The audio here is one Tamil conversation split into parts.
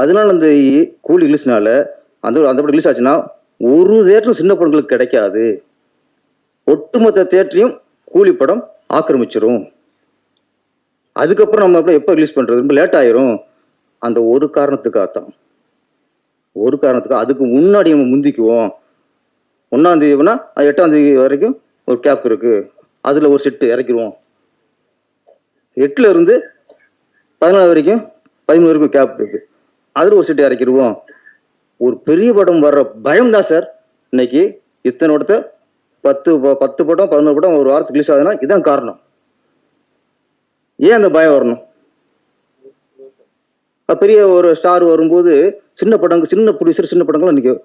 பதினாலாம் தேதி கூலி இங்கிலீஷ்னால அந்த அந்த படம் ரிலீஸ் ஆச்சுன்னா ஒரு தேட்டரும் சின்ன படங்களுக்கு கிடைக்காது. ஒட்டுமொத்த தேட்டரையும் கூலி படம் ஆக்கிரமிச்சிரும். அதுக்கப்புறம் நம்ம அப்புறம் எப்போ ரிலீஸ் பண்ணுறது ரொம்ப லேட் ஆயிரும். அந்த ஒரு காரணத்துக்காகத்தான். ஒரு காரணத்துக்கு அதுக்கு முன்னாடி நம்ம முந்திக்குவோம். ஒன்றாந்தேதினா அது எட்டாம் தேதி வரைக்கும் ஒரு கேப் இருக்குது அதில் ஒரு செட்டு இறக்கிடுவோம். எட்டில் இருந்து பதினாலு வரைக்கும் பதிமூணு வரைக்கும் கேப் இருக்குது அதில் ஒரு செட்டு இறக்கிடுவோம். ஒரு பெரிய படம் வர்ற பயம் தான் சார். இன்னைக்கு இத்தனை படத்தை பத்து ப- பத்து படம் பதினோரு படம் ஒரு வாரத்துக்கு ரிலீஸ் ஆகுதுன்னா இதுதான் காரணம். ஏன் அந்த பயம் வரணும்? பெரிய ஒரு ஸ்டார் வரும்போது சின்ன படங்கள் சின்ன ப்ரொடியூசர் சின்ன படங்கள் இன்னைக்கு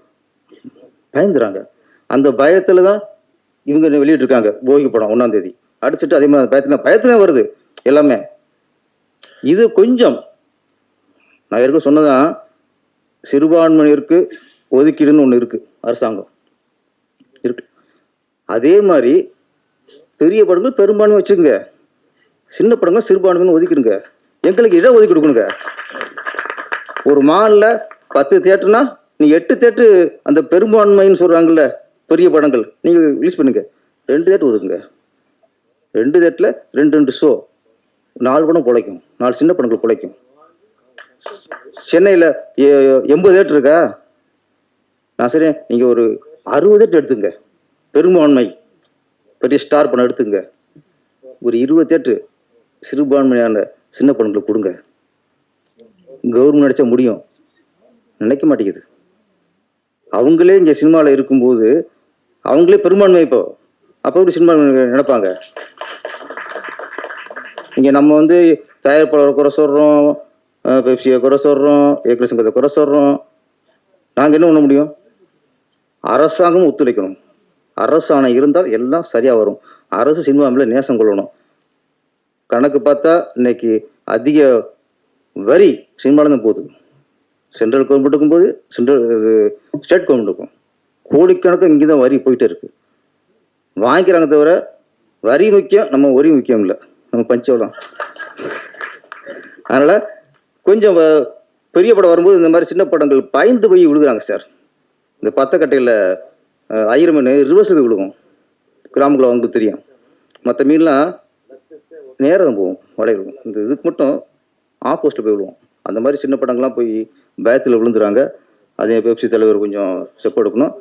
பயந்துறாங்க. அந்த பயத்தில் தான் இவங்க வெளியிட்டிருக்காங்க? போகி படம் ஒன்றாந்தேதி அடிச்சுட்டு அதே மாதிரி பயத்துல பயத்துல வருது எல்லாமே. இது கொஞ்சம் நான் ஏற்கனவே சொன்னதான் சிறுபான்மையினருக்கு ஒதுக்கீடுன்னு ஒன்று இருக்குது அரசாங்கம். இருக்கு. அதே மாதிரி பெரிய படங்கள் பெரும்பான்மை வச்சுங்க சின்ன படங்கள் சிறுபான்மைன்னு ஒதுக்கிடுங்க. எங்களுக்கு இட ஒதுக்கி கொடுக்கணுங்க. ஒரு மாலில் பத்து தேட்டர்னா நீ எட்டு தேட்டரு அந்த பெரும்பான்மைன்னு சொல்கிறாங்கல்ல பெரிய படங்கள் நீங்கள் ரிலீஸ் பண்ணுங்க. ரெண்டு தேட்டர் ஒதுக்குங்க. ரெண்டு தேட்டரில் ரெண்டு ரெண்டு ஷோ நாலு படம் பிழைக்கும். நாலு சின்ன படங்கள் பிழைக்கும். சென்னையில் எண்பது ஏட்டு இருக்கா? நான் சரி நீங்கள் ஒரு அறுபது ஏட்டு எடுத்துங்க. பெரும்பான்மை பெரிய ஸ்டார் பணம் எடுத்துங்க. ஒரு இருபது தேட்டரு சிறுபான்மையான சின்ன படங்களுக்கு கொடுங்க. கவர்மெண்ட் நினைச்சா முடியும். நினைக்க மாட்டேங்குது. அவங்களே இங்கே சினிமாவில் இருக்கும்போது அவங்களே பெரும்பான்மை இப்போ. அப்போ எப்படி சினிமா நினைப்பாங்க? இங்கே நம்ம வந்து தயாரிப்பாளர் குறை சொல்கிறோம் பெப்சியை குறை சொல்கிறோம் ஏக்கர் சங்கத்தை குறை சொல்கிறோம் நாங்கள் என்ன பண்ண முடியும்? அரசாங்கமும் ஒத்துழைக்கணும். அரசாணை இருந்தால் எல்லாம் சரியாக வரும். அரசு சினிமா நேசம் கொள்ளணும். கணக்கு பார்த்தா இன்னைக்கு அதிக வரி சினிமாவில் தான் போகுது. சென்ட்ரல் கவர்மெண்ட்டுக்கும் போது சென்ட்ரல் இது ஸ்டேட் கவர்மெண்ட்டுக்கும் கோடிக்கணக்கு இங்கே தான் வரி போயிட்டே இருக்குது வாங்கிக்கிறாங்க தவிர வரி முக்கியம் நம்ம வரி முக்கியம் இல்லை. நம்ம பஞ்சவளம் அதனால் கொஞ்சம் பெரிய படம் வரும்போது இந்த மாதிரி சின்ன படங்கள் பயந்து போய் விழுகுறாங்க சார். இந்த பத்தக்கட்டையில் ஆயிரம் மீன் ரிவர்ஸில் விழுகும். கிராமங்களில் அவங்களுக்கு தெரியும். மற்ற மீன்லாம் நேரம் போகும் வளையும் இந்த இதுக்கு மட்டும் ஆப்போஸ்ட்டில் போய் விழுவோம் அந்த மாதிரி சின்ன படங்கள்லாம் போய் பயத்தில் விழுந்துறாங்க அதே பெப்சி தலைவர் கொஞ்சம் செப் எடுக்கணும்.